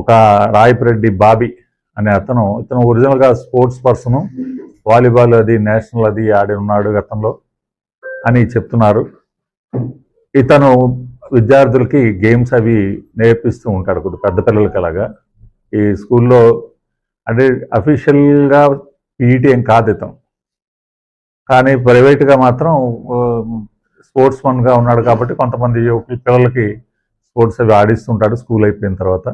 ఒక రాయపరెడ్డి బాబీ అనే అతను ఇతను ఒరిజినల్గా స్పోర్ట్స్ పర్సను వాలీబాల్ అది నేషనల్ అది ఆడి ఉన్నాడు గతంలో అని చెప్తున్నారు. ఇతను విద్యార్థులకి గేమ్స్ అవి నేర్పిస్తూ ఉంటాడు కొద్ది పెద్ద పిల్లలకి అలాగా. ఈ స్కూల్లో అంటే అఫీషియల్గా పీఈటీ ఏం కాదు ఇతను. కానీ ప్రైవేట్గా మాత్రం స్పోర్ట్స్ మన్గా ఉన్నాడు కాబట్టి కొంతమంది యువకులు పిల్లలకి స్పోర్ట్స్ అవి ఆడిస్తుంటాడు స్కూల్ అయిపోయిన తర్వాత.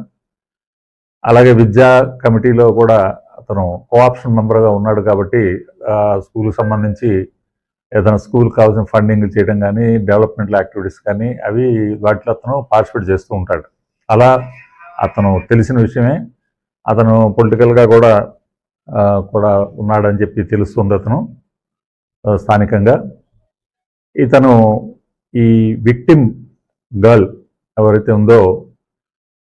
అలాగే విద్యా కమిటీలో కూడా అతను కోఆప్షన్ మెంబర్గా ఉన్నాడు కాబట్టి స్కూల్కి సంబంధించి ఏదైనా స్కూల్ కావాల్సిన ఫండింగ్ చేయడం కానీ డెవలప్మెంటల్ యాక్టివిటీస్ కానీ అవి వాటిలో అతను పార్టిసిపేట్ చేస్తూ ఉంటాడు. అలా అతను తెలిసిన విషయమే. అతను పొలిటికల్గా కూడా కూడా ఉన్నాడని చెప్పి తెలుస్తుంది అతను స్థానికంగా. ఇతను ఈ విక్టిమ్ గర్ల్ ఎవరైతే ఉందో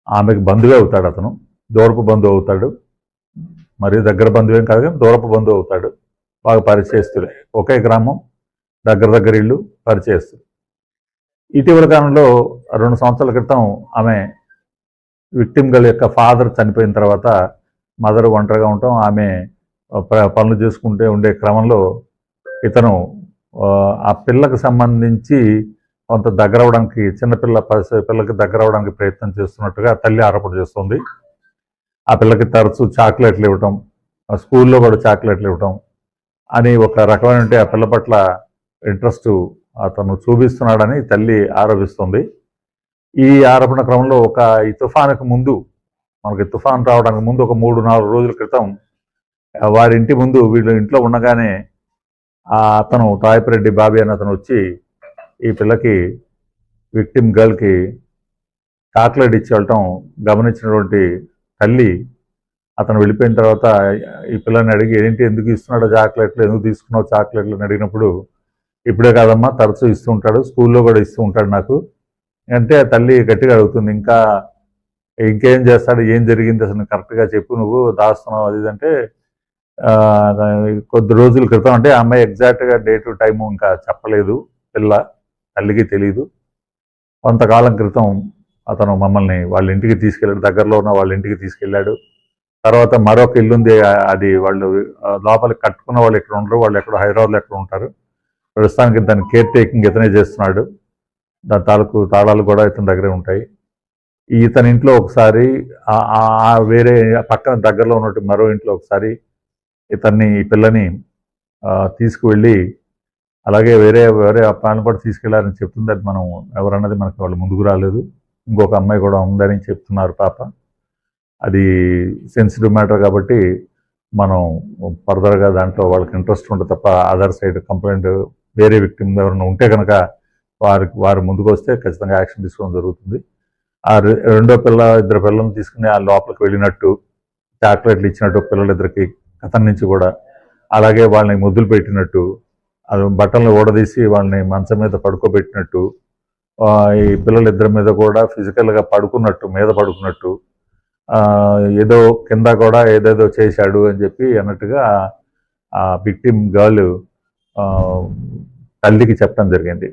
ఆమెకు బంధువే అవుతాడు అతను. దూరపు బంధువు అవుతాడు. మరి దగ్గర బంధువేం కాదు కానీ దూరపు బంధువు అవుతాడు. బాగా పరిచయస్తులే. ఒకే గ్రామం దగ్గర దగ్గర ఇల్లు పరిచయస్తులు. ఇటీవల కాలంలో రెండు సంవత్సరాల క్రితం ఆమె విక్టిమ్ గర్ల్ యొక్క ఫాదర్ చనిపోయిన తర్వాత మదర్ ఒంటరిగా ఉండటం ఆమె ప- పనులు చేసుకుంటే ఉండే క్రమంలో ఇతను ఆ, పిల్లకు సంబంధించి కొంత దగ్గర అవడానికి చిన్నపిల్ల పిల్లకి దగ్గర అవడానికి ప్రయత్నం చేస్తున్నట్టుగా తల్లి ఆరోపణ చేస్తుంది. ఆ పిల్లకి తరచూ చాక్లెట్లు ఇవ్వటం ఆ స్కూల్లో కూడా చాక్లెట్లు ఇవ్వటం అని ఒక రకమైన ఆ పిల్ల పట్ల ఇంట్రెస్ట్ అతను చూపిస్తున్నాడని తల్లి ఆరోపిస్తుంది. ఈ ఆరోపణ క్రమంలో ఒక ఈ తుఫానుకు ముందు మనకి తుఫాన్ రావడానికి ముందు ఒక మూడు నాలుగు రోజుల క్రితం వారి ఇంటి ముందు వీళ్ళు ఇంట్లో ఉండగానే ఆ అతను తాయిపిరెడ్డి బాబీ అని అతను వచ్చి ఈ పిల్లకి విక్టిమ్ గర్ల్కి చాక్లెట్ ఇచ్చి వెళ్ళటం గమనించినటువంటి తల్లి అతను వెళ్ళిపోయిన తర్వాత ఈ పిల్లని అడిగి ఏంటి ఎందుకు ఇస్తున్నాడో చాక్లెట్లు? ఎందుకు తీసుకున్నావు చాక్లెట్లు? అని అడిగినప్పుడు ఇప్పుడే కాదమ్మా తరచూ ఇస్తూ ఉంటాడు స్కూల్లో కూడా ఇస్తూ ఉంటాడు నాకు. అంటే ఆ తల్లి గట్టిగా అడుగుతుంది ఇంకా ఇంకేం చేస్తాడు? ఏం జరిగింది? అసలు కరెక్ట్గా చెప్పు నువ్వు దాస్తున్నావు అది అంటే కొద్ది రోజుల క్రితం అంటే ఆ అమ్మాయి ఎగ్జాక్ట్గా డేట్ టైము ఇంకా చెప్పలేదు పిల్ల తల్లికి తెలియదు కొంతకాలం క్రితం అతను మమ్మల్ని వాళ్ళ ఇంటికి తీసుకెళ్ళాడు దగ్గరలో ఉన్న వాళ్ళ ఇంటికి తీసుకెళ్ళాడు. తర్వాత మరొక ఇల్లు ఉంది అది వాళ్ళు లోపలికి కట్టుకున్న వాళ్ళు ఎక్కడ ఉండరు వాళ్ళు ఎక్కడ హైదరాబాద్లో ఎక్కడ ఉంటారు. ప్రస్తుతానికి దాని కేర్ టేకింగ్ ఇతనే చేస్తున్నాడు. దాని తాలూకు తాళాలు కూడా ఇతని దగ్గరే ఉంటాయి. ఇతని ఇంట్లో ఒకసారి వేరే పక్కన దగ్గరలో ఉన్నట్టు మరో ఇంట్లో ఒకసారి ఇతన్ని ఈ పిల్లని తీసుకువెళ్ళి అలాగే వేరే వేరే అమ్మాయిని కూడా తీసుకెళ్ళారని చెప్తుంది. అది మనం ఎవరన్నది మనకి వాళ్ళు ముందుకు రాలేదు. ఇంకొక అమ్మాయి కూడా ఉందని చెప్తున్నారు పాప. అది సెన్సిటివ్ మ్యాటర్ కాబట్టి మనం ఫర్దర్గా దాంట్లో వాళ్ళకి ఇంట్రెస్ట్ ఉంటుంది తప్ప అదర్ సైడ్ కంప్లైంట్ వేరే విక్టిమ్ ఎవరైనా ఉంటే కనుక వారికి వారు ముందుకు వస్తే ఖచ్చితంగా యాక్షన్ తీసుకోవడం జరుగుతుంది. ఆ రె- రెండో పిల్ల ఇద్దరు పిల్లల్ని తీసుకుని ఆ లోపలికి వెళ్ళినట్టు చాక్లెట్లు ఇచ్చినట్టు పిల్లలిద్దరికి కథం నుంచి కూడా అలాగే వాళ్ళని ముద్దులు పెట్టినట్టు అది బట్టలను ఊడదీసి వాళ్ళని మంచం మీద పడుకోబెట్టినట్టు ఈ పిల్లలిద్దరి మీద కూడా ఫిజికల్గా పడుకున్నట్టు మీద పడుకున్నట్టు ఏదో కింద కూడా ఏదేదో చేశాడు అని చెప్పి అన్నట్టుగా ఆ విక్టిమ్ గర్ల్ తల్లికి చెప్పడం జరిగింది.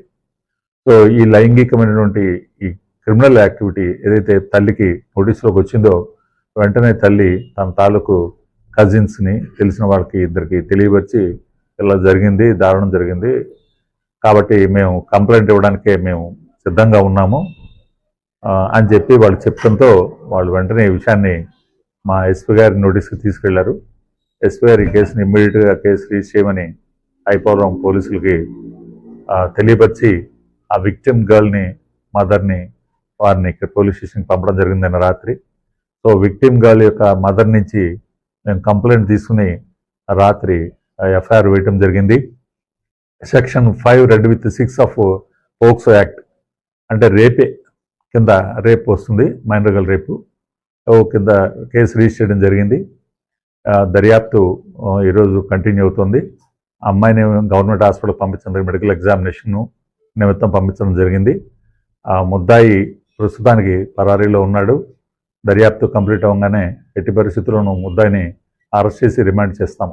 సో ఈ లైంగికమైనటువంటి ఈ క్రిమినల్ యాక్టివిటీ ఏదైతే తల్లికి నోటీసులోకి వచ్చిందో వెంటనే తల్లి తన తాలూకు కజిన్స్ని తెలిసిన వాళ్ళకి ఇద్దరికి తెలియపరిచి ఇలా జరిగింది దారుణం జరిగింది. కాబట్టి మేము కంప్లైంట్ ఇవ్వడానికే మేము సిద్ధంగా ఉన్నాము. అని చెప్పి వాళ్ళు చెప్పడంతో వాళ్ళు వెంటనే ఈ విషయాన్ని మా ఎస్పీ గారి నోటీస్కి తీసుకెళ్ళారు. ఎస్పీ గారు ఈ కేసుని ఇమ్మీడియట్గా కేసు రిజిస్టర్ చేయమని ఐపోవరం పోలీసులకి తెలియపరిచి ఆ విక్టిమ్ గర్ల్ని మదర్ని వారిని ఇక్కడ పోలీస్ స్టేషన్కి పంపడం జరిగింది నిన్న రాత్రి. సో విక్టిమ్ గర్ల్ యొక్క మదర్ నుంచి మేము కంప్లైంట్ తీసుకుని రాత్రి ఎఫ్ఐఆర్ వేయటం జరిగింది. Section five read with six of POCSO act అంటే రేపే కింద రేపు వస్తుంది మైనర్గల్ రేపు. కింద కేసు రిజిస్టర్ చేయడం జరిగింది. దర్యాప్తు ఈరోజు కంటిన్యూ అవుతుంది. అమ్మాయిని గవర్నమెంట్ హాస్పిటల్ పంపించడం మెడికల్ ఎగ్జామినేషన్ నిమిత్తం పంపించడం జరిగింది. ఆ ముద్దాయి ప్రస్తుతానికి పరారీలో ఉన్నాడు. దర్యాప్తు కంప్లీట్ అవ్వగానే ఎట్టి పరిస్థితుల్లోనూ ముద్దాయిని అరెస్ట్ చేసి రిమాండ్ చేస్తాం.